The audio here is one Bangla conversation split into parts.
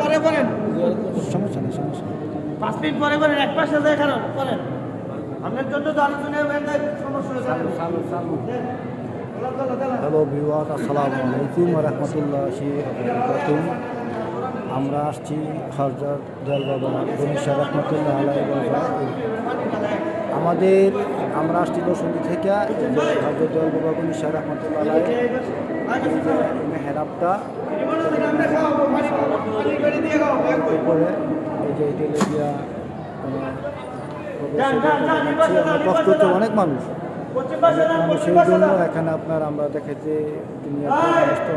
পরে করেন। সমস্যা নেই সমস্যা পাঁচ মিনিট পরে করেন এক পাশে যায় কারণ করেন। আপনার জন্য তো আলোচনায় সমস্যা হয়ে। হ্যালো বিওয়ার আসসালামু আলাইকুম রহমতুল্লাহি আমরা আসছি হরজত দয়াল বাবা রহমতুল্লাহ আলাই বাবা আমাদের আমরা আসছি বসন্তী থেকে হরজত দয়াল বাবা গণেশ্বর রহমতুল্লাহ আলাই মেহরাবটা উপরে এই যে এটা লেগিয়া কষ্ট হচ্ছে অনেক মানুষ মানুষের জন্য এখানে আপনার আমরা মানুষ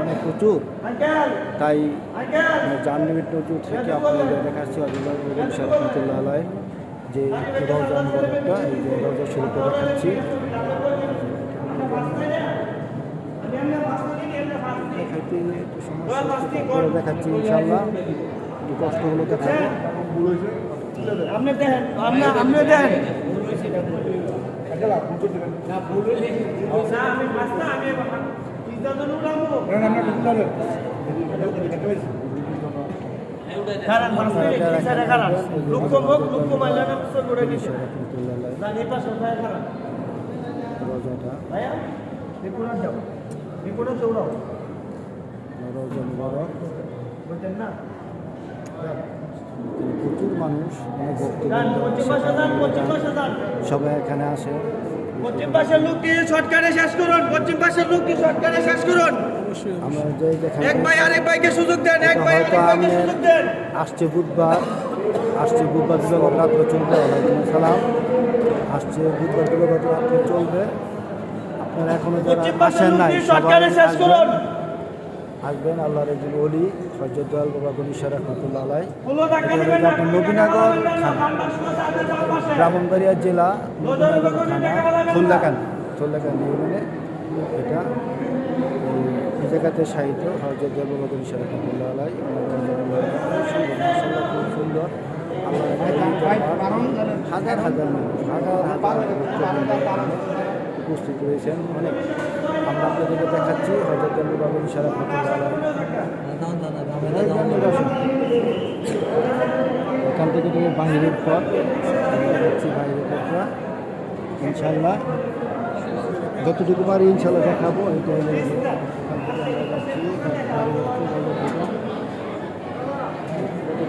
অনেক প্রচুর তাই। জাহ্নবীর নজর থেকে আপনাদের দেখাচ্ছি রহমতুল্লাহ আলাই যে মুবারকটা এই যে দেখাচ্ছি একটু সমস্যা দেখাচ্ছি ইনশাল্লাহ একটু কষ্ট হলো দেখাবো আপনি দেন আপনি আপনি দেন না, আমি মাস্টার, আমি পিজ্জা তো উড়াবো। খারাপ, মাস্টার, এই সাইডে খারাপ। লুকো মুখ, লুকো মাইলা না, মুসল দিছে। না, এই পাশে ভাই খারাপ। রওজাটা ভাইয়া, বিপুরান যাও। দৌড়াও। রওজা মুবারক প্রচুর মানুষ। সবাই এখানে আসে। পশ্চিম পাশের লোক দিয়ে শেষ করুন পশ্চিম পাশের লোক দিয়ে শেষ করুন। আমরা যে দেখাই এক ভাই আরেক ভাইকে সুযোগ দেন এক ভাই আরেক ভাইকে সুযোগ দেন। আসছে বুধবার আসছে বুধবার দিবাগত রাত্রে চলবে ওয়ালাইকুম সালাম আসছে বুধবার দিবাগত রাত্রে চলবে। আপনারা এখনও যারা আসেন নাই শর্টকাটে শেষ করুন। আসবেন আল্লাহর একজন অলি হজরত দয়াল বাবা গণেশ্বর রহমতুল্লাহ আলাই নবীনগর থানা। ব্রাহ্মণবাড়িয়া জেলা নবীনগর থানা থল্লাকান থল্লাকান ইউনিয়নে এটা এই জায়গাতে সাহিত্য হজরত দয়াল বাবা গণেশ্বর রহমতুল্লাহ আলাই খুব সুন্দর হাজার হাজার মানুষ। হাজার হাজার উপস্থিত রয়েছেন অনেক। আমরা আপনাদেরকে দেখাচ্ছি হজরত বাবা আলাই এখান থেকে তুমি বাহিরের আমরা যাচ্ছি বাহিরের পথটা ইনশাল্লাহ যতটুকু পারি ইনশাল্লাহ দেখাবো এটা হলো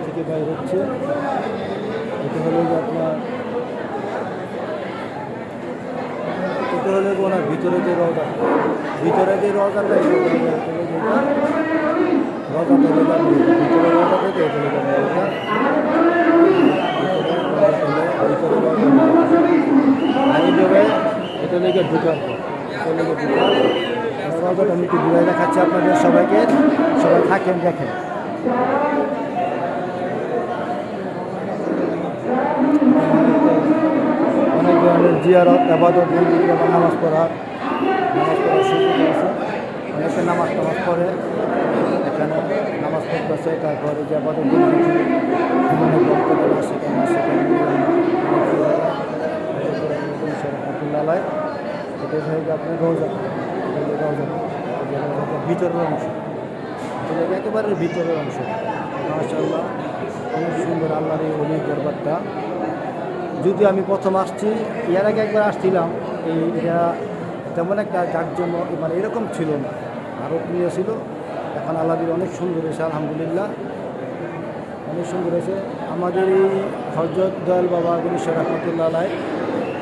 থেকে বাইরে হচ্ছে। এটা হলো আপনার এটা হলো ওনার ভিতরে যে রওজা ভিতরে যে থেকে যাবে ভিতরে রওজা থেকে রওজা হলো- আর এটা লেগে ঢুকার আমি একটু ঘুরে দেখাচ্ছি আপনাদের সবাইকে। সবাই থাকেন, দেখেন অনেক ধরনের জিয়ারত, আবাদত বা নামাজ পড়া, নামাজ পড়ার সুযোগ আছে অনেকে নামাজ টামাজ পড়ে, এখানে নামাজ পড়তেছে, তারপরে যে আবাদত বক্তব্য সেখানে সেখানে ভিতরের অংশ। একেবারে ভিতরের অংশ। মাশাআল্লাহ অনেক সুন্দর আল্লাহর এই অলির দরবারটা। যদি আমি প্রথম আসছি, এর আগে একবার আসছিলাম, এই এটা তেমন একটা জাকজমক মানে এরকম ছিল না। আরও প্রিয় ছিল। এখন আল্লাহদের অনেক সুন্দর হয়েছে, আলহামদুলিল্লাহ। অনেক সুন্দর হয়েছে। আমাদের এই হজরত দয়াল বাবা গণেশ্বর রহমতুল্লাহ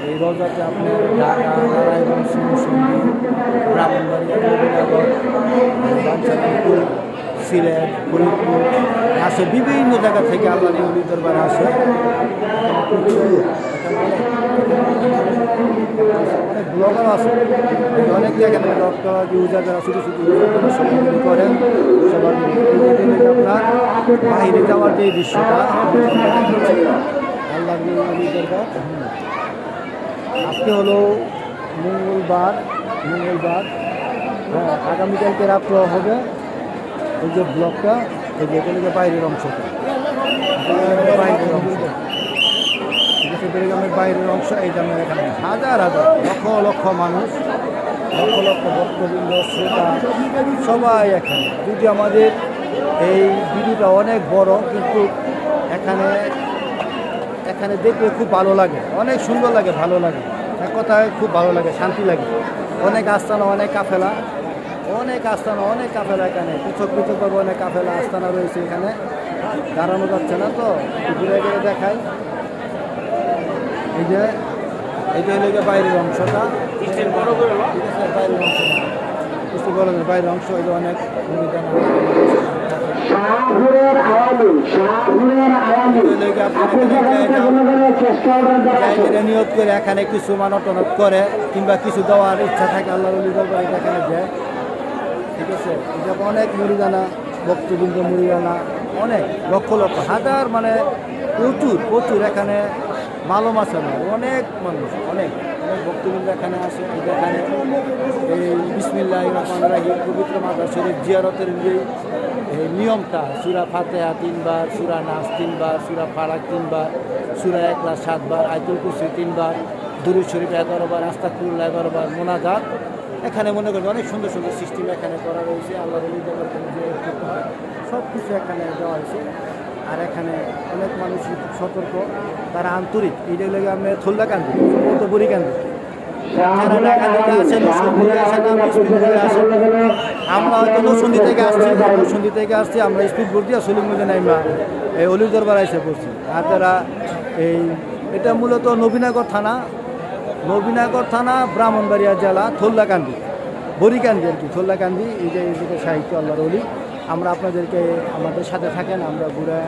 এই রোজাতে আপনার ঢাকা সিংহসঙ্গী ব্রাহ্মণবাড়িয়া নবীনগর বাঞ্ছালপুর সিলেট ফরিদপুর আসে, বিভিন্ন জায়গা থেকে আল্লাহ অলি দরবারে আসে। ব্লগার আছে, অনেক জায়গায় ডক্টর ইউজার যারা ছোটো ইউজার করেন সবার আপনার। বাইরে যাওয়ার যে দৃশ্যটা, আল্লাহ অলি দরবার। আজকে হলো মঙ্গলবার মঙ্গলবার। হ্যাঁ আগামীকালকে রাত্র হবে। এই যে ব্লকটা, এই যে বাইরের অংশটা বাইরের অংশ। বেড়গ্রামের বাইরের অংশ, এই জন্য এখানে হাজার হাজার লক্ষ লক্ষ মানুষ, লক্ষ লক্ষ ভক্তবৃন্দ, শ্রোতা, সবাই এখানে। যদি আমাদের এই ভিডিওটা অনেক বড়, কিন্তু এখানে এখানে দেখলে খুব ভালো লাগে। অনেক সুন্দর লাগে, ভালো লাগে। এক কথায় খুব ভালো লাগে, শান্তি লাগে। অনেক আস্তানা, অনেক কাফেলা। অনেক আস্তানা অনেক কাফেলা এখানে। পৃথক পৃথকভাবে অনেক কাফেলা আস্তানা রয়েছে এখানে। দাঁড়ানো যাচ্ছে না তো ঘুরে ঘুরে দেখাই। এই যে এইটা হলো গিয়ে বাইরের অংশটা। বাইরের অংশটা। কিছু বলো বাইরের অংশ হইলে অনেক নিয়োগ করে এখানে কিছু মানটনত করে কিংবা কিছু দেওয়ার ইচ্ছা থাকে আল্লাহ এখানে দেয় ঠিক আছে? এটা অনেক মুড়িদানা ভক্তবৃন্দ মুড়িদানা অনেক, লক্ষ লক্ষ, হাজার মানে প্রচুর প্রচুর এখানে মালম আছে। না অনেক মানুষ, অনেক অনেক ভক্তবৃন্দ এখানে আসে এখানে এই বিসমিল্লাহ রহমান রাহিম, পবিত্র মাতা শরীফ জিয়ারতের যে এই নিয়মটা, সুরা ফাতেহা তিনবার, সুরা নাচ তিনবার, সুরা ফারাক তিনবার, সুরা একলা সাতবার, আয়তুল কুসি তিনবার, দুরুদ শরীফ এগারোবার আস্তাকুল্লাহ এগারোবার মোনাজাত এখানে মনে করি অনেক সুন্দর সুন্দর সিস্টেম এখানে করা রয়েছে। আল্লাহ সব কিছু এখানে দেওয়া হয়েছে। আর এখানে অনেক মানুষ সতর্ক, তারা আন্তরিক। এইটা লেগে আমি থল্লা কান্দি, সম্ভবত বুড়ি কান্দি। আমরা হয়তো নরসিংদী থেকে আসছি, নরসিংদী থেকে আসছি, আমরা স্পিড বোর্ড দিয়ে সলিমগঞ্জে নাইমা, এই অলির দরবার এসে পড়ছি। আর তারা এই, এটা মূলত নবীনগর থানা নবীনগর থানা ব্রাহ্মণবাড়িয়া জেলা থল্লাকান্দি। বরিকান্দি আর কি থল্লাকান্দি এই যে এই যে সাহিত্য আল্লাহর অলি আমরা আপনাদেরকে আমাদের সাথে থাকেন আমরা ঘুরে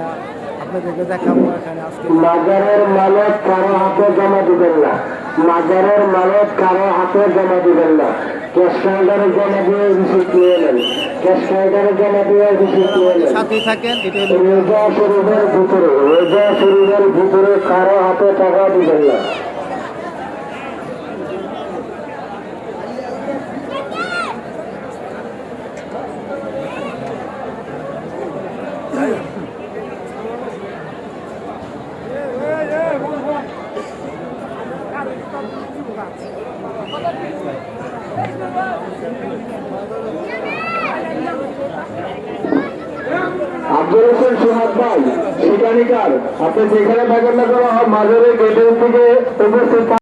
আপনাদেরকে দেখাবো এখানে আজকে। মাজারের মালত কারও হাতে জমা দিবেন না। মাজারের মালত কারও হাতে জমা দিবেন না। ক্যাশ কাউন্টারে জমা দিয়ে রিসিপ্ট নিয়ে নেন। ক্যাশ কাউন্টারে জমা দিয়ে রিসিপ্ট নিয়ে নেন। সাথেই থাকেন এটা রোজা শরীফের ভিতরে রোজা শরীফের ভিতরে কারও হাতে টাকা দিবেন না। আব্দুল হোসেন সোহাগ ভাই শিকারিকার। আপনি যেখানে থাকেন না কোনো মাঝের গেটের থেকে উপস্থিত